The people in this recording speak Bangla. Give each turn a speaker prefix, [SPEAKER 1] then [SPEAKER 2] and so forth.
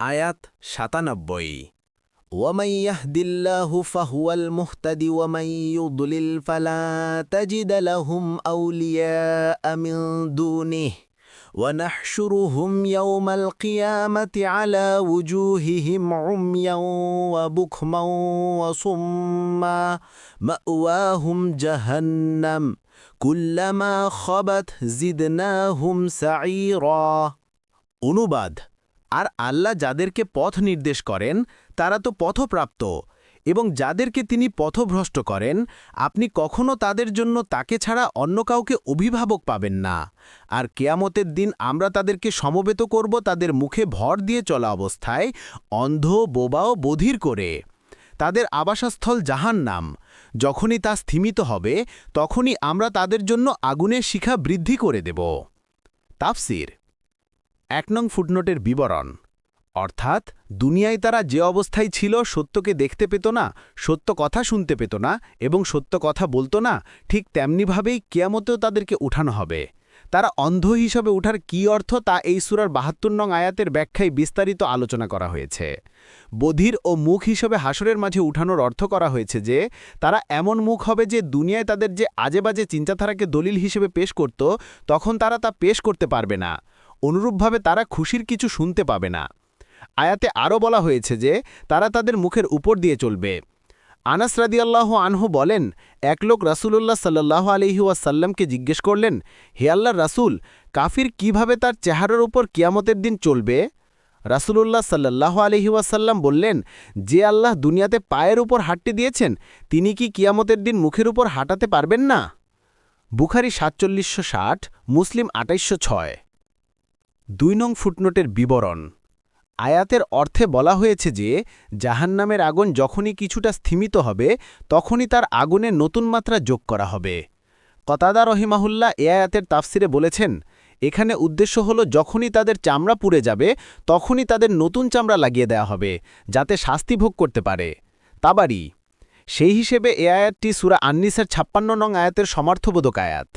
[SPEAKER 1] আয়াত সাতানব্বই ومن يهد الله فهو المهتد ومن يضلل فلا تجد لهم أولياء من دونه ونحشرهم يوم القيامة على وجوههم عميا وبكما وصما مأواهم جهنم كلما خبت زدناهم سعيرا অনুবাদ আর আল্লাহ যাদেরকে পথ নির্দেশ করেন, তারা তো পথপ্রাপ্ত। এবং যাদেরকে তিনি পথভ্রষ্ট করেন, আপনি কখনো তাদের জন্য তাকে ছাড়া অন্য কাউকে অভিভাবক পাবেন না। আর কেয়ামতের দিন আমরা তাদেরকে সমবেত করব তাদের মুখে ভর দিয়ে চলা অবস্থায়, অন্ধ, বোবা ও বধির করে। তাদের আবাসস্থল জাহান্নাম। যখনই তা স্থিমিত হবে, তখনই আমরা তাদের জন্য আগুনের শিখা বৃদ্ধি করে দেব। তাফসির এক নং ফুটনোটের বিবরণ। অর্থাৎ, দুনিয়ায় তারা যে অবস্থায় ছিল সত্যকে দেখতে পেত না, সত্য কথা শুনতে পেত না এবং সত্য কথা বলতো না, ঠিক তেমনিভাবেই কেয়ামতেও তাদেরকে উঠানো হবে। তারা অন্ধ হিসাবে উঠার কী অর্থ তা এই সুরার বাহাত্তর নং আয়াতের ব্যাখ্যায় বিস্তারিত আলোচনা করা হয়েছে। বধির ও মুখ হিসেবে হাসরের মাঝে উঠানোর অর্থ করা হয়েছে যে, তারা এমন মুখ হবে যে দুনিয়ায় তাদের যে আজেবাজে চিন্তাধারাকে দলিল হিসেবে পেশ করত, তখন তারা তা পেশ করতে পারবে না। অনুরূপভাবে তারা খুশির কিছু শুনতে পাবে না। আয়াতে আরও বলা হয়েছে যে, তারা তাদের মুখের উপর দিয়ে চলবে। আনাস রাদিয়াল্লাহ আনহু বলেন, এক লোক রাসূলুল্লাহ সাল্লাহ আলহি ওয়াসাল্লামকে জিজ্ঞেস করলেন, হে আল্লাহর রাসূল, কাফির কীভাবে তার চেহারার উপর কিয়ামতের দিন চলবে? রাসূলুল্লাহ সাল্লাহ আলহি ওয়াসাল্লাম বললেন, যে আল্লাহ দুনিয়াতে পায়ের উপর হাঁটতে দিয়েছেন, তিনি কি কিয়ামতের দিন মুখের উপর হাঁটাতে পারবেন না? বুখারি সাতচল্লিশশো ষাট, মুসলিম আটাইশশো ছয়। দুই নং ফুটনোটের বিবরণ। আয়াতের অর্থে বলা হয়েছে যে, জাহান্নামের আগুন যখনই কিছুটা স্থিমিত হবে, তখনই তার আগুনে নতুন মাত্রা যোগ করা হবে। কতাদা রহিমাহুল্লাহ এ আয়াতের তাফসিরে বলেছেন, এখানে উদ্দেশ্য হল যখনই তাদের চামড়া পুড়ে যাবে, তখনই তাদের নতুন চামড়া লাগিয়ে দেয়া হবে, যাতে শাস্তি ভোগ করতে পারে। তাবারি, সেই হিসেবে এ আয়াতটি সুরা আন্নিসের ছাপ্পান্ন নং আয়াতের সমর্থবোধক আয়াত।